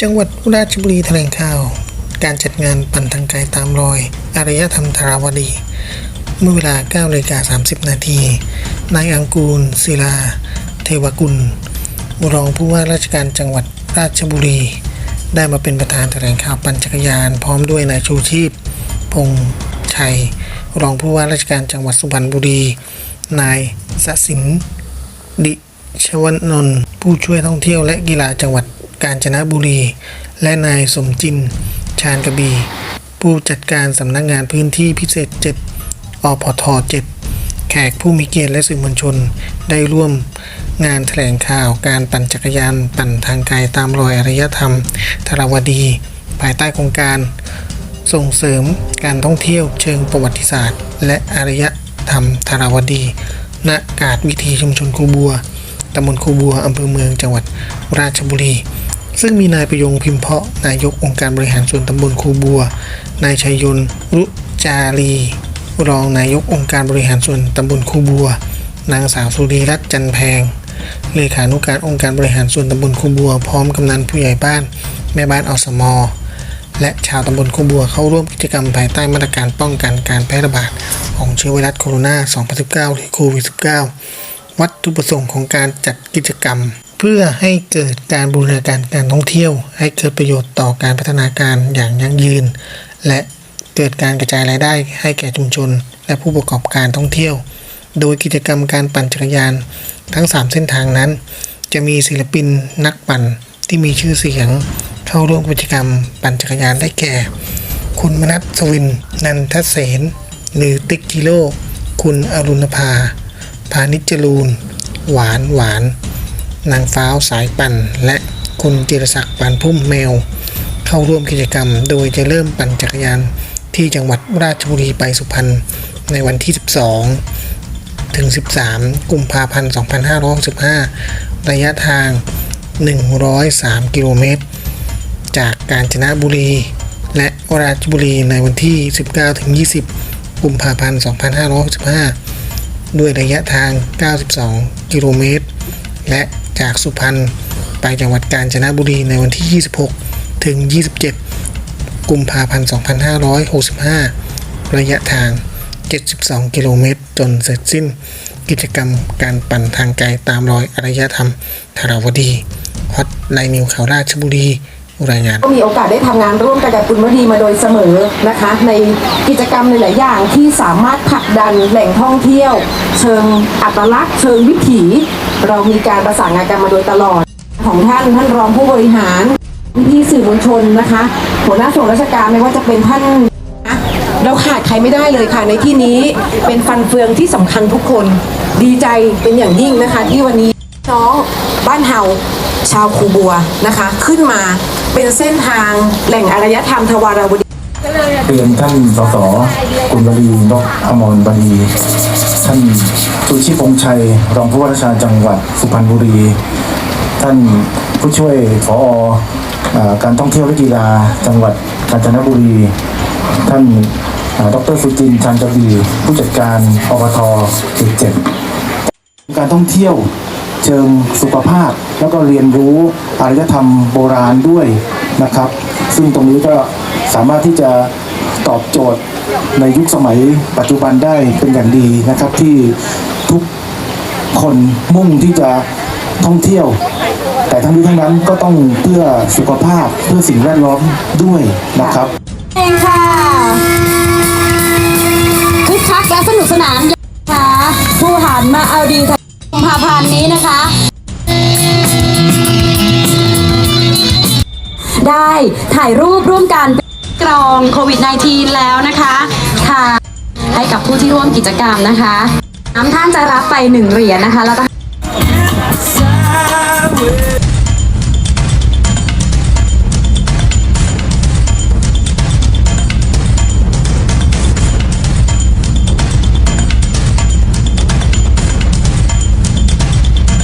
จังหวัดราชบุรีแถลงข่าว การจัดงานปั่นทางไกลตามรอย อารยธรรมธาราวดี เมื่อเวลา9นาฬิกา30 นาที นายอังกูลศิลา เทวกุลรองผู้ว่าราชการจังหวัดราชบุรี ได้มาเป็นประธานแถลงข่าวปั่นจักรยาน พร้อมด้วยนายชูชีพ พงษ์ชัย รองผู้ว่าราชการจังหวัดสุพรรณบุรี นายสสินดิชวนนท์ผู้ช่วยท่องเที่ยวและกีฬาจังหวัด กาญจนบุรี และนายสมจิน ชาญกระบีผู้จัดการสำนักงานพื้นที่พิเศษ 7อพท7แขกผู้มีเกียรติและสื่อมวลชน ได้ร่วมงานแถลงข่าวการปั่นจักรยาน ปั่นทางไกลตามรอยอารยธรรมธารวดี ภายใต้โครงการ ส่งเสริมการท่องเที่ยวเชิงประวัติศาสตร์ และอารยธรรมธารวดี ณกาดวิถีชุมชนคูบัว ตำบลคูบัวอำเภอเมืองจังหวัดราชบุรี ซึ่งมีนายประยงพิมพ์เพาะนายกองค์การบริหารส่วนตำบลคูบัว นายชัยยนต์รุจารี รองนายกองค์การบริหารส่วนตำบลคูบัว นางสาวสุรีรัตน์จันแพง เลขานุการองค์การบริหารส่วนตำบลคูบัว พร้อมกำนันผู้ใหญ่บ้าน แม่บ้านอสมและชาวตำบลคูบัวเข้าร่วมกิจกรรมภายใต้มาตรการป้องกันการแพร่ระบาดของเชื้อไวรัสโคโรนา 2019 หรือโควิด -19 วัตถุประสงค์ของการจัดกิจกรรม เพื่อให้เกิดการบูรณาการการท่องเที่ยว ให้เกิดประโยชน์ต่อการพัฒนาการอย่างยั่งยืน และเกิดการกระจายรายได้ให้แก่ชุมชน และผู้ประกอบการท่องเที่ยว โดยกิจกรรมการปั่นจักรยาน ทั้ง 3 เส้นทางนั้น จะมีศิลปินนักปั่นที่มีชื่อเสียง เข้าร่วมกิจกรรมปั่นจักรยานได้แก่ คุณมนัสสวิน นันทเสนหรือติ๊กจิโร่คุณอรุณภา พานิจจรูนหวานหวาน นางฟ้าวสายปั่น และคุณจิรศักดิ์ปานพุ่มแมว เข้าร่วมกิจกรรม โดยจะเริ่มปั่นจักรยานที่จังหวัดราชบุรีไปสุพรรณในวันที่ 12 ถึง 13 กุมภาพันธ์ 2565 ระยะทาง 103 กิโลเมตร จากกาญจนบุรี และราชบุรีในวันที่ 19 ถึง 20 กุมภาพันธ์ 2565 ด้วยระยะทาง 92 กิโลเมตร และจากสุพรรณไปจังหวัดกาญจนบุรีในวันที่ 26 ถึง 27 กุมภาพันธ์ 2565 ระยะทาง 72 กิโลเมตร จนเสร็จสิ้น กิจกรรมการปั่นทางไกลตามรอยอารยธรรมธารวดีฮอตไลน์นิวข่าวราชบุรี รายงาน ก็มีโอกาสได้ทำงานร่วมกันกับคุณวดีมาโดยเสมอนะคะ ในกิจกรรมในหลายอย่างที่สามารถผลักดันแหล่งท่องเที่ยว เชิงอัตลักษณ์เชิงวิถี เรามีการประสานงานกันมาโดยตลอด ของท่านท่านรองผู้บริหารพี่สื่อมวลชนนะคะ หัวหน้าส่วนราชการไม่ว่าจะเป็นท่านนะเราขาดใครไม่ได้เลยค่ะในที่นี้เป็นฟันเฟืองที่สำคัญทุกคนดีใจเป็นอย่างยิ่งนะคะ ที่วันนี้น้องบ้านเฮาชาวคูบัวนะคะ ขึ้นมา เป็นเส้นทางแหล่งอารยธรรมทวารวดีเรียนท่านสสคุณบดีนกอมรบดีท่านสุชีพงชัย รองผู้ว่าราชการจังหวัดสุพรรณบุรี ท่านผู้ช่วยผออการท่องเที่ยวและกีฬาจังหวัดกาญจนบุรี ท่านดรสุจินต์ชานกบีผู้จัดการอปทเจ็ดการท่องเที่ยว เชิงสุขภาพ แล้วก็เรียนรู้อารยธรรมโบราณด้วยนะครับ ซึ่งตรงนี้ก็สามารถที่จะตอบโจทย์ในยุคสมัยปัจจุบันได้เป็นอย่างดีนะครับที่ทุกคนมุ่งที่จะท่องเที่ยว แต่ทั้งนี้ทั้งนั้นก็ต้องเพื่อสุขภาพเพื่อสิ่งแวดล้อมด้วยนะครับเองค่ะคึกคักและสนุกสนานค่ะผู้หันมาเอาดีค่ะ กุมภาพันธ์นี้นะคะ ได้ถ่ายรูปร่วมกันกรองโควิด -19 แล้วนะคะค่ะให้กับผู้ที่ร่วมกิจกรรมนะคะน้ำท่านจะรับไปหนึ่งเหรียญนะคะแล้วก็